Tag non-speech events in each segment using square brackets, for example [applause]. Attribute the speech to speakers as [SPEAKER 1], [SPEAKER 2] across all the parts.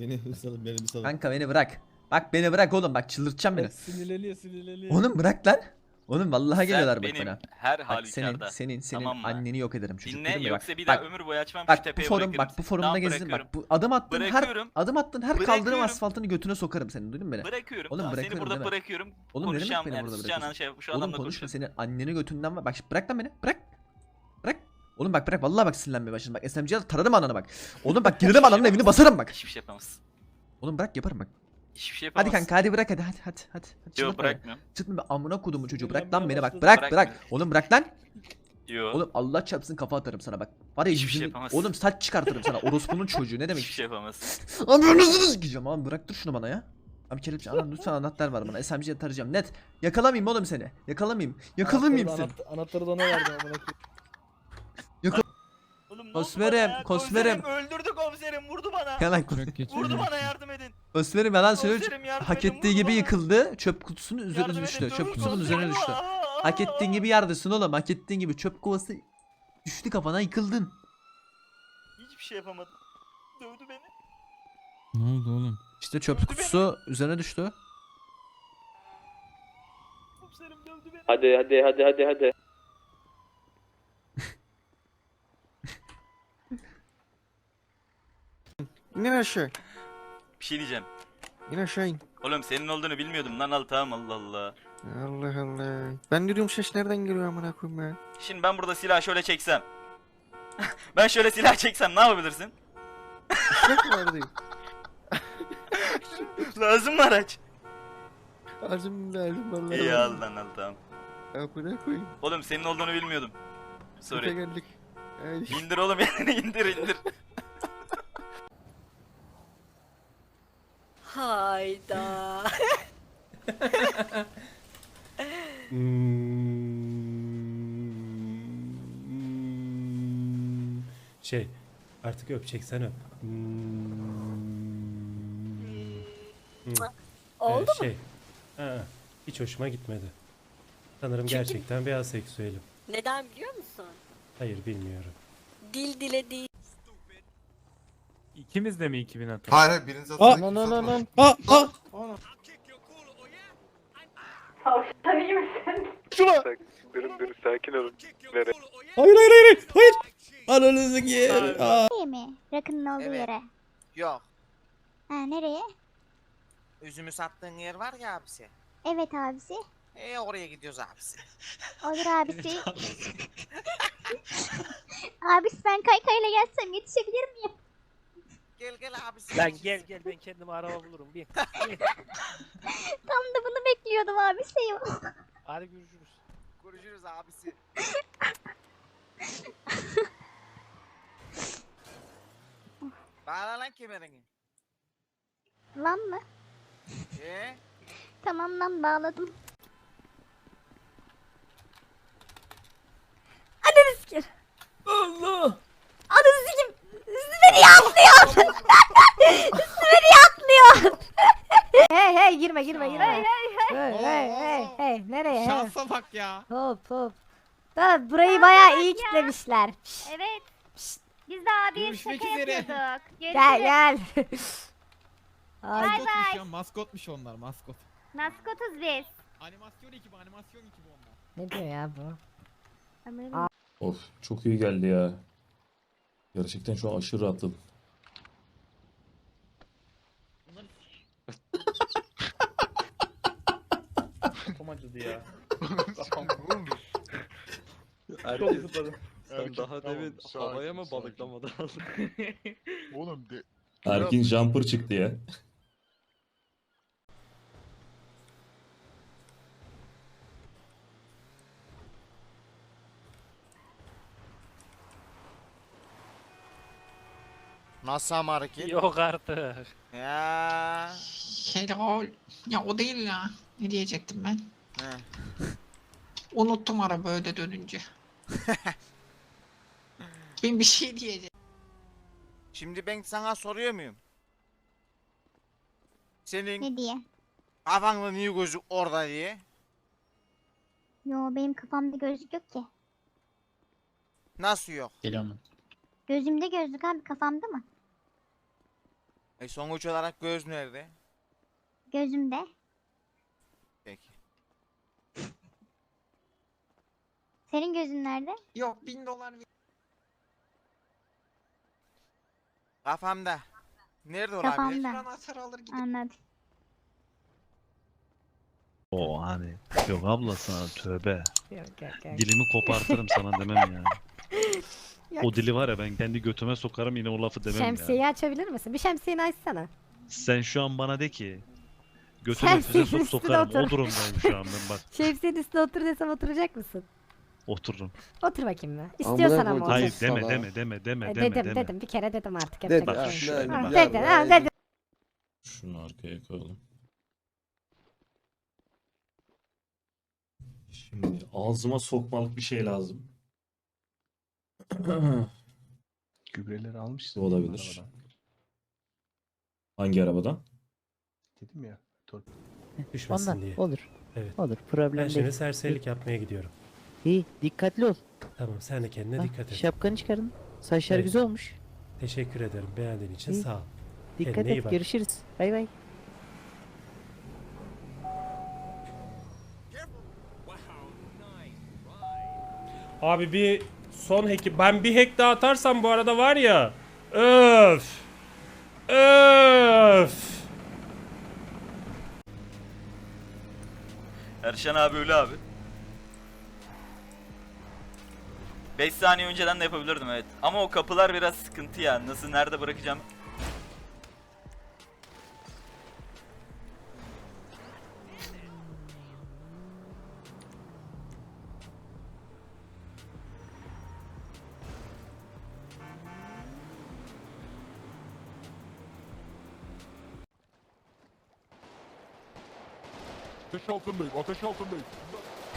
[SPEAKER 1] Beni [laughs] salın beni bir salın.
[SPEAKER 2] Kanka beni bırak. Bak beni bırak oğlum bak çıldırtacağım beni.
[SPEAKER 1] Sinirleniyor sinirleniyor.
[SPEAKER 2] Oğlum bırak lan. Oğlum vallahi
[SPEAKER 3] Sen
[SPEAKER 2] geliyorlar bak
[SPEAKER 3] benim
[SPEAKER 2] bana.
[SPEAKER 3] her
[SPEAKER 2] Bak
[SPEAKER 3] halükarda.
[SPEAKER 2] senin senin senin
[SPEAKER 3] Tamam mı?
[SPEAKER 2] anneni yok ederim çocuk.
[SPEAKER 3] Dinle
[SPEAKER 2] duydun mu?
[SPEAKER 3] yoksa
[SPEAKER 2] bak,
[SPEAKER 3] bir daha
[SPEAKER 2] bak,
[SPEAKER 3] ömür boyu açmam şu
[SPEAKER 2] Bak bu
[SPEAKER 3] tepeye
[SPEAKER 2] forum
[SPEAKER 3] bırakırım
[SPEAKER 2] bak bu
[SPEAKER 3] seni.
[SPEAKER 2] forumda
[SPEAKER 3] Tamam,
[SPEAKER 2] gezdin
[SPEAKER 3] bırakıyorum.
[SPEAKER 2] bak bu adım attın her
[SPEAKER 3] Bırakıyorum.
[SPEAKER 2] adım attın her kaldırım
[SPEAKER 3] Bırakıyorum.
[SPEAKER 2] asfaltını götüne sokarım seni duydun mu beni?
[SPEAKER 3] Bırakıyorum.
[SPEAKER 2] Oğlum
[SPEAKER 3] Tamam, seni
[SPEAKER 2] bırakıyorum
[SPEAKER 3] burada
[SPEAKER 2] deme.
[SPEAKER 3] bırakıyorum.
[SPEAKER 2] Oğlum ne demek
[SPEAKER 3] Konuşacağım
[SPEAKER 2] beni burada
[SPEAKER 3] susacağın
[SPEAKER 2] bırakıyorsun?
[SPEAKER 3] şey şu
[SPEAKER 2] Oğlum
[SPEAKER 3] adamla
[SPEAKER 2] konuşma
[SPEAKER 3] konuşuyorum.
[SPEAKER 2] senin anneni götünden var. Bak şimdi bırak lan beni bırak. Oğlum bak bırak vallahi bak sinirlenmeye başladım bak SMC'ye tararım ananı bak. Oğlum bak girerim ananın evini basarım bak.
[SPEAKER 3] Hiçbir şey yapamazsın.
[SPEAKER 2] Oğlum bırak yaparım bak.
[SPEAKER 3] Hiçbir şey
[SPEAKER 2] Hadi
[SPEAKER 3] yapamazsın.
[SPEAKER 2] kanka hadi bırak hadi hadi hadi hadi.
[SPEAKER 3] Yok
[SPEAKER 2] çıldırtma beni.
[SPEAKER 3] bırakmıyorum.
[SPEAKER 2] Çıldırma be amına kodumu çocuğu bırak lan beni bak bırak bırak.
[SPEAKER 3] Bırakmıyorum.
[SPEAKER 2] Oğlum bırak lan.
[SPEAKER 3] Yok.
[SPEAKER 2] Oğlum Allah çarpsın kafa atarım sana bak. Var ya
[SPEAKER 3] Hiçbir şey yapamazsın.
[SPEAKER 2] Oğlum saç çıkartırım sana orospunun [laughs] çocuğu ne demek?
[SPEAKER 3] Hiçbir şey yapamazsın.
[SPEAKER 2] Abi anasını sikeceğim abi bırak dur şunu bana ya. Abi kelepçe ana lütfen anahtar ver bana SMC'ye tarayacağım net. Yakalamayayım oğlum seni. Yakalamayayım. Yakalamayayım
[SPEAKER 1] Anahtarı
[SPEAKER 2] seni.
[SPEAKER 1] Anahtarı da ona verdi amına koyayım.
[SPEAKER 3] Ne oldu
[SPEAKER 2] Kosmerim,
[SPEAKER 3] bana ya?
[SPEAKER 2] kosmerim.
[SPEAKER 3] Öldürdü komiserim vurdu bana.
[SPEAKER 2] Yalan
[SPEAKER 3] Vurdu bana yardım edin.
[SPEAKER 2] Osman'ım yalan söylüyor.
[SPEAKER 3] Komiserim yardım
[SPEAKER 2] Hak
[SPEAKER 3] edin,
[SPEAKER 2] ettiği
[SPEAKER 3] vurdu
[SPEAKER 2] gibi
[SPEAKER 3] bana.
[SPEAKER 2] yıkıldı. Çöp kutusunun üzerine düştü. Çöp
[SPEAKER 3] durun
[SPEAKER 2] kutusunun
[SPEAKER 3] komiserim.
[SPEAKER 2] üzerine düştü.
[SPEAKER 3] Aa,
[SPEAKER 2] Hak ettiğin gibi yerdesin oğlum. Hak ettiğin gibi çöp kovası düştü kafana yıkıldın.
[SPEAKER 3] Hiçbir şey yapamadım. Dövdü beni.
[SPEAKER 4] Ne oldu oğlum?
[SPEAKER 2] İşte çöp
[SPEAKER 3] Dövdü
[SPEAKER 2] kutusu üzerine düştü.
[SPEAKER 3] Komiserim dövdü beni.
[SPEAKER 5] Hadi hadi hadi hadi hadi.
[SPEAKER 6] İn aşağı.
[SPEAKER 3] Bir şey diyeceğim.
[SPEAKER 6] İn aşağı in.
[SPEAKER 3] Oğlum senin olduğunu bilmiyordum lan al tamam Allah Allah.
[SPEAKER 6] Allah Allah. Ben de diyorum ses nereden geliyor amına koyayım ya.
[SPEAKER 3] Şimdi ben burada silah şöyle çeksem. [laughs] ben şöyle silah çeksem ne yapabilirsin?
[SPEAKER 6] Mi var diyeyim. [laughs]
[SPEAKER 3] Lazım mı araç?
[SPEAKER 6] Ağzım lazım vallahi.
[SPEAKER 3] İyi al lan al tamam.
[SPEAKER 6] Amına koyayım.
[SPEAKER 3] Oğlum senin olduğunu bilmiyordum. Sorry.
[SPEAKER 6] geldik.
[SPEAKER 3] İndir oğlum yani [laughs] indir indir.
[SPEAKER 7] Hayda.
[SPEAKER 8] Hmm. Şey artık öpeceksen öp. Hmm. Hmm.
[SPEAKER 7] Oldu
[SPEAKER 8] Ee, şey. aa, hiç hoşuma gitmedi. Sanırım
[SPEAKER 7] Çünkü-
[SPEAKER 8] gerçekten bir aseksüelim.
[SPEAKER 7] Neden biliyor musun?
[SPEAKER 8] Hayır bilmiyorum.
[SPEAKER 7] Dil dile değil.
[SPEAKER 4] İkimiz de mi 2000 atalım?
[SPEAKER 9] Hayır hayır biriniz
[SPEAKER 1] Aa,
[SPEAKER 9] atın.
[SPEAKER 1] lan lan lan.
[SPEAKER 4] Aa, aa.
[SPEAKER 1] Şuna.
[SPEAKER 9] Durun durun sakin olun.
[SPEAKER 4] Hayır hayır hayır hayır. Ananızı yer.
[SPEAKER 10] Nereye mi? Rakının olduğu
[SPEAKER 11] Evet.
[SPEAKER 10] yere.
[SPEAKER 11] Yok.
[SPEAKER 10] Ha nereye?
[SPEAKER 11] Üzümü sattığın yer var ya abisi.
[SPEAKER 10] Evet abisi.
[SPEAKER 11] E oraya gidiyoruz abisi.
[SPEAKER 10] Olur abisi. [laughs] abisi ben kaykayla gelsem yetişebilir miyim?
[SPEAKER 11] Gel gel abisi.
[SPEAKER 4] Lan gel gel ben kendime araba bulurum bir. [laughs] [laughs]
[SPEAKER 10] Tam da bunu bekliyordum abisi.
[SPEAKER 4] Hadi görüşürüz.
[SPEAKER 11] Görüşürüz abisi. [laughs] Bağla lan kemerini.
[SPEAKER 10] Lan mı?
[SPEAKER 11] E
[SPEAKER 10] Tamam lan bağladım. Ananı sikir.
[SPEAKER 4] Allah.
[SPEAKER 10] Üstüme niye atlıyor? Üstüme niye atlıyor? hey hey girme girme girme. Hey hey hey hey hey nereye?
[SPEAKER 4] Şansa bak ya.
[SPEAKER 10] Hop hop. Ha, burayı bayağı iyi kitlemişler.
[SPEAKER 12] Evet. Biz de abiye
[SPEAKER 4] Görüşmek
[SPEAKER 12] şaka
[SPEAKER 4] üzere.
[SPEAKER 12] yapıyorduk.
[SPEAKER 10] Gel gel. [laughs] Ay,
[SPEAKER 12] Bay bay.
[SPEAKER 4] ya maskotmuş onlar maskot.
[SPEAKER 12] Maskotuz biz.
[SPEAKER 4] Animasyon ekibi animasyon ekibi onlar.
[SPEAKER 10] ne diyor ya bu?
[SPEAKER 9] Of çok iyi geldi ya. Gerçekten şu an aşırı rahatladım.
[SPEAKER 1] Kafam acıdı ya. [laughs]
[SPEAKER 5] Herkes,
[SPEAKER 1] zıpladım.
[SPEAKER 5] sen daha demin havaya mı balıklamadın?
[SPEAKER 9] Oğlum de... Erkin jumper çıktı ya.
[SPEAKER 11] Nasıl ama hareket?
[SPEAKER 4] Yok artık.
[SPEAKER 11] Ya.
[SPEAKER 7] Helal. Ya o değil ya. Ne diyecektim ben?
[SPEAKER 11] He.
[SPEAKER 7] Unuttum araba öyle dönünce. [laughs] ben bir şey diyeceğim.
[SPEAKER 11] Şimdi ben sana soruyor muyum? Senin
[SPEAKER 10] Ne diye?
[SPEAKER 11] kafanda niye gözük orada diye?
[SPEAKER 10] Yo benim kafamda gözlük yok ki.
[SPEAKER 11] Nasıl yok?
[SPEAKER 7] Geliyorum
[SPEAKER 10] Gözümde gözlük abi kafamda mı?
[SPEAKER 11] E sonuç olarak göz nerede?
[SPEAKER 12] Gözümde.
[SPEAKER 11] Peki.
[SPEAKER 12] Senin gözün nerede?
[SPEAKER 7] Yok bin dolar
[SPEAKER 11] Kafamda. Nerede olabilir?
[SPEAKER 12] Kafamda.
[SPEAKER 7] anahtar alır gider.
[SPEAKER 12] Anladım.
[SPEAKER 5] O hani. Yok abla sana tövbe.
[SPEAKER 10] Yok yok yok.
[SPEAKER 5] Dilimi kopartırım sana demem ya. [laughs]
[SPEAKER 10] Yok.
[SPEAKER 5] O dili var ya ben kendi götüme sokarım yine o lafı demem ya.
[SPEAKER 10] Şemsiyeyi açabilir misin? Bir şemsiyeni açsana.
[SPEAKER 5] Sen şu an bana de ki götüme
[SPEAKER 10] Şemsiyenin
[SPEAKER 5] füze sok
[SPEAKER 10] üstüne
[SPEAKER 5] sokarım.
[SPEAKER 10] otur.
[SPEAKER 5] O durumdayım şu an ben bak. [laughs]
[SPEAKER 10] Şemsiyenin üstüne otur desem oturacak mısın?
[SPEAKER 5] Otururum.
[SPEAKER 10] Otur bakayım be. İstiyorsan ama otur.
[SPEAKER 5] Hayır deme deme deme deme
[SPEAKER 10] E,
[SPEAKER 5] deme
[SPEAKER 10] dedim
[SPEAKER 5] deme.
[SPEAKER 10] dedim bir kere dedim artık
[SPEAKER 2] Dedim.
[SPEAKER 10] yapacak
[SPEAKER 5] Bak
[SPEAKER 10] bir şey
[SPEAKER 5] şöyle
[SPEAKER 10] yok. Ha,
[SPEAKER 5] bak.
[SPEAKER 10] Dedin ha dedin.
[SPEAKER 9] Şunu arkaya koyalım. Şimdi ağzıma sokmalık bir şey lazım. [clears throat]
[SPEAKER 5] Gübreleri almışsın.
[SPEAKER 9] Olabilir. Hangi arabadan?
[SPEAKER 5] Dedim ya.
[SPEAKER 8] Düşmesin diye.
[SPEAKER 6] olur.
[SPEAKER 8] Evet.
[SPEAKER 6] Olur
[SPEAKER 8] Ben
[SPEAKER 6] problem
[SPEAKER 8] şimdi serserilik yapmaya gidiyorum.
[SPEAKER 6] İyi dikkatli ol.
[SPEAKER 8] Tamam sen de kendine dikkat et.
[SPEAKER 6] Şapkanı çıkarın. Saçlar
[SPEAKER 8] Evet.
[SPEAKER 6] güzel olmuş.
[SPEAKER 8] Teşekkür ederim beğendiğin için
[SPEAKER 6] İyi.
[SPEAKER 8] sağ ol.
[SPEAKER 6] Dikkat
[SPEAKER 8] Kendine iyi
[SPEAKER 6] et
[SPEAKER 8] bak.
[SPEAKER 6] görüşürüz. Bay bay.
[SPEAKER 8] Abi bir son hack'i ben bir hack daha atarsam bu arada var ya. Öf. Öf.
[SPEAKER 3] Erşen abi ölü abi. 5 saniye önceden de yapabilirdim evet. Ama o kapılar biraz sıkıntı ya. Nasıl nerede bırakacağım?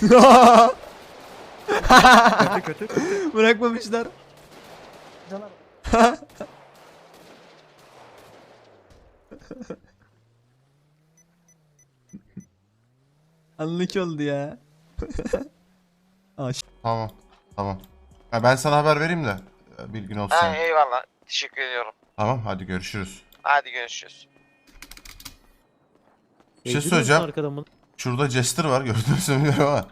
[SPEAKER 3] [laughs]
[SPEAKER 2] Bırakmamışlar. [laughs] Anlık oldu ya. [laughs]
[SPEAKER 11] Tamam. Tamam. ben sana haber vereyim de bilgin olsun.
[SPEAKER 6] eyvallah. Teşekkür ediyorum.
[SPEAKER 11] Tamam hadi görüşürüz.
[SPEAKER 6] Hadi görüşürüz.
[SPEAKER 11] Bir şey söyleyeceğim.
[SPEAKER 6] Arkadan bunu.
[SPEAKER 11] Şurada Jester var gördünüz mü bilmiyorum ama.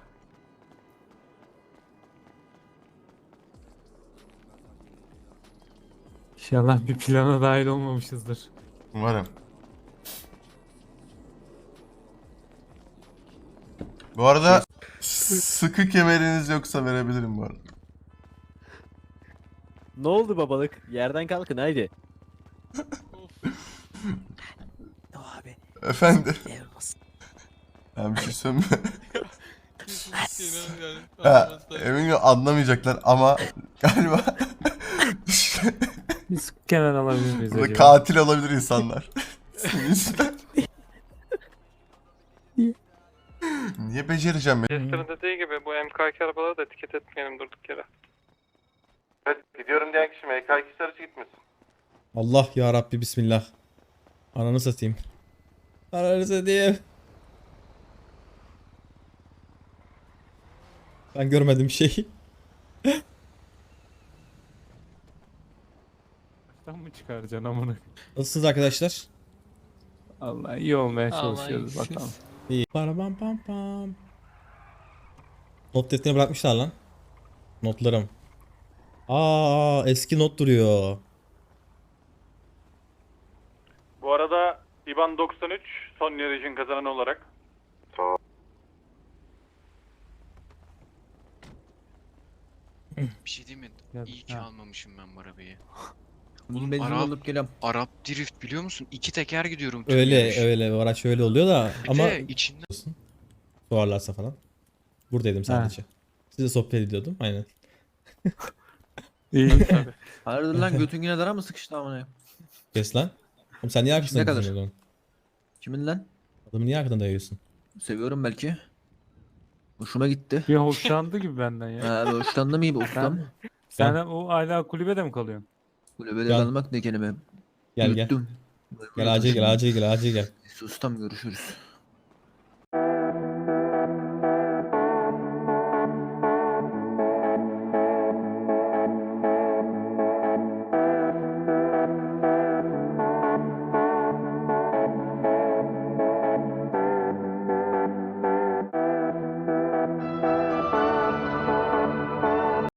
[SPEAKER 5] İnşallah bir plana dahil olmamışızdır.
[SPEAKER 11] Umarım. Bu arada sıkı kemeriniz yoksa verebilirim bu arada.
[SPEAKER 6] Ne oldu babalık? Yerden kalkın haydi. abi.
[SPEAKER 11] Efendim. Ben bir şey söylemiyorum. [laughs] ha, eminim anlamayacaklar ama galiba
[SPEAKER 5] Biz kenar alabilir miyiz
[SPEAKER 11] burada katil olabilir insanlar. Senin [laughs] yüzünden. Niye becereceğim ben?
[SPEAKER 5] Jester'ın dediği gibi bu MK2 arabaları da etiket etmeyelim durduk yere.
[SPEAKER 11] Evet, gidiyorum diyen kişi MK2 sarıcı gitmesin.
[SPEAKER 4] Allah ya Rabbi bismillah. Ananı satayım. Ananı satayım. Ben görmedim şey.
[SPEAKER 5] Sen mı çıkaracaksın amına?
[SPEAKER 4] Nasılsınız arkadaşlar?
[SPEAKER 5] Allah iyi olmaya çalışıyoruz bakalım.
[SPEAKER 4] İyi. Pam pam pam pam. Not defterini bırakmışlar lan. Notlarım. Aa eski not duruyor.
[SPEAKER 5] Bu arada IBAN 93 son yarışın kazananı olarak.
[SPEAKER 6] Bir şey değil mi? İyi ki almamışım ben bu arabayı.
[SPEAKER 2] Bunun benzin
[SPEAKER 6] Arap-
[SPEAKER 2] alıp geliyorum.
[SPEAKER 6] Arap drift biliyor musun? İki teker gidiyorum.
[SPEAKER 4] Öyle öyle o araç öyle oluyor da ama
[SPEAKER 6] içinde
[SPEAKER 4] sorarlarsa falan. Buradaydım sadece. Size sohbet ediyordum aynen. [laughs]
[SPEAKER 5] İyi tabii. [laughs]
[SPEAKER 2] Hayırdır lan götün yine dara mı sıkıştı amına?
[SPEAKER 4] Kes lan. Oğlum sen niye arkasında
[SPEAKER 2] Ne kadar?
[SPEAKER 4] duruyorsun?
[SPEAKER 2] Kimin lan?
[SPEAKER 4] Adamı niye arkadan dayıyorsun?
[SPEAKER 2] Seviyorum belki. Hoşuma gitti.
[SPEAKER 5] Bir hoşlandı gibi benden ya.
[SPEAKER 2] Ha, hoşlandım iyi bir ustam.
[SPEAKER 5] Sen o hala kulübede mi kalıyorsun?
[SPEAKER 2] Kulübede
[SPEAKER 4] Gel.
[SPEAKER 2] kalmak ne kelime.
[SPEAKER 4] Gel gel.
[SPEAKER 2] Yuttum.
[SPEAKER 4] Gel acil gel acil gel acil gel.
[SPEAKER 2] Ustam görüşürüz.